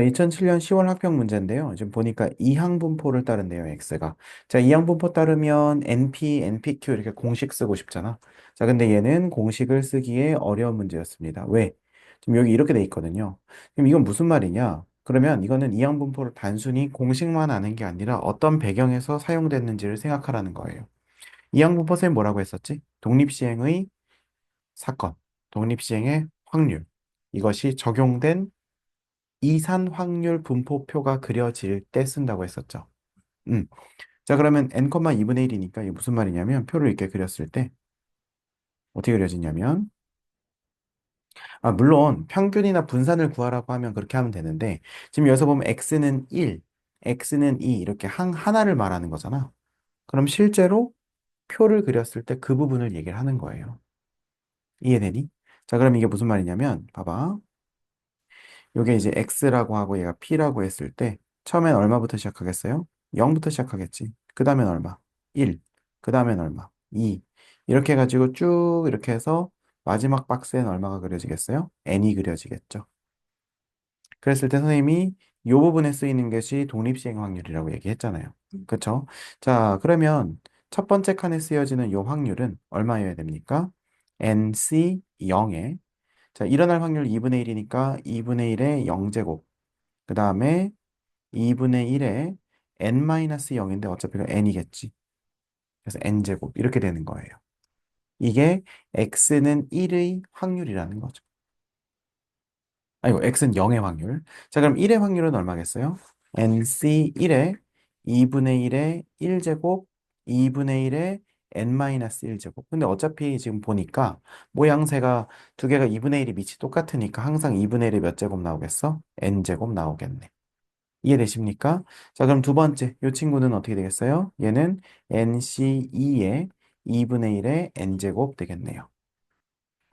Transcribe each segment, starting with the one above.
2007년 10월 합격 문제인데요. 지금 보니까 이항분포를 따른대요, x가. 자, 이항분포 따르면 np, npq 이렇게 공식 쓰고 싶잖아. 자, 근데 얘는 공식을 쓰기에 어려운 문제였습니다. 왜? 지금 여기 이렇게 돼 있거든요. 그럼 이건 무슨 말이냐? 그러면 이거는 이항분포를 단순히 공식만 아는 게 아니라 어떤 배경에서 사용됐는지를 생각하라는 거예요. 이항분포 쌤 뭐라고 했었지? 독립시행의 사건, 독립시행의 확률. 이것이 적용된 이산 확률 분포표가 그려질 때 쓴다고 했었죠. 음. 자, 그러면 n, 2분의 1이니까 이게 무슨 말이냐면 표를 이렇게 그렸을 때 어떻게 그려지냐면 아, 물론 평균이나 분산을 구하라고 하면 그렇게 하면 되는데 지금 여기서 보면 x는 1, x는 2 이렇게 한 하나를 말하는 거잖아. 그럼 실제로 표를 그렸을 때 그 부분을 얘기를 하는 거예요. 이해되니? 자, 그럼 이게 무슨 말이냐면 봐봐. 요게 이제 x라고 하고 얘가 p라고 했을 때 처음엔 얼마부터 시작하겠어요? 0부터 시작하겠지. 그 다음엔 얼마? 1. 그 다음엔 얼마? 2. 이렇게 해가지고 쭉 이렇게 해서 마지막 박스엔 얼마가 그려지겠어요? n이 그려지겠죠. 그랬을 때 선생님이 이 부분에 쓰이는 것이 독립시행 확률이라고 얘기했잖아요. 그쵸? 자, 그러면 첫 번째 칸에 쓰여지는 이 확률은 얼마여야 됩니까? nc 0에 자, 일어날 확률 2분의 1이니까 2분의 1의 0제곱. 그 다음에 2분의 1의 n-0인데 어차피 n이겠지. 그래서 n제곱. 이렇게 되는 거예요. 이게 x는 1의 확률이라는 거죠. 아이고, x는 0의 확률. 자, 그럼 1의 확률은 얼마겠어요? nc 1의 2분의 1의 1제곱, 2분의 1의 n-1제곱. 근데 어차피 지금 보니까 모양새가 두 개가 2분의 1이 밑이 똑같으니까 항상 2분의 1이 몇 제곱 나오겠어? n제곱 나오겠네. 이해되십니까? 자, 그럼 두 번째, 이 친구는 어떻게 되겠어요? 얘는 nc2의 2분의 1의 n제곱 되겠네요.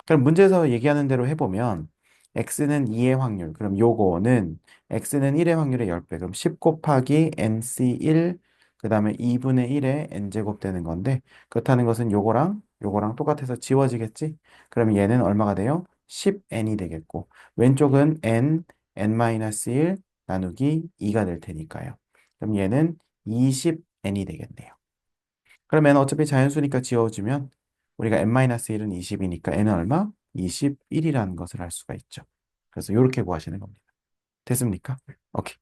그럼 문제에서 얘기하는 대로 해보면 x는 2의 확률, 그럼 요거는 x는 1의 확률의 10배, 그럼 10 곱하기 nc1, 그 다음에 2분의 1의 n제곱 되는 건데 그렇다는 것은 요거랑 요거랑 똑같아서 지워지겠지? 그럼 얘는 얼마가 돼요? 10n이 되겠고 왼쪽은 n, n-1 나누기 2가 될 테니까요. 그럼 얘는 20n이 되겠네요. 그러면 어차피 자연수니까 지워주면 우리가 n-1은 20이니까 n은 얼마? 21이라는 것을 알 수가 있죠. 그래서 이렇게 구하시는 겁니다. 됐습니까? 오케이.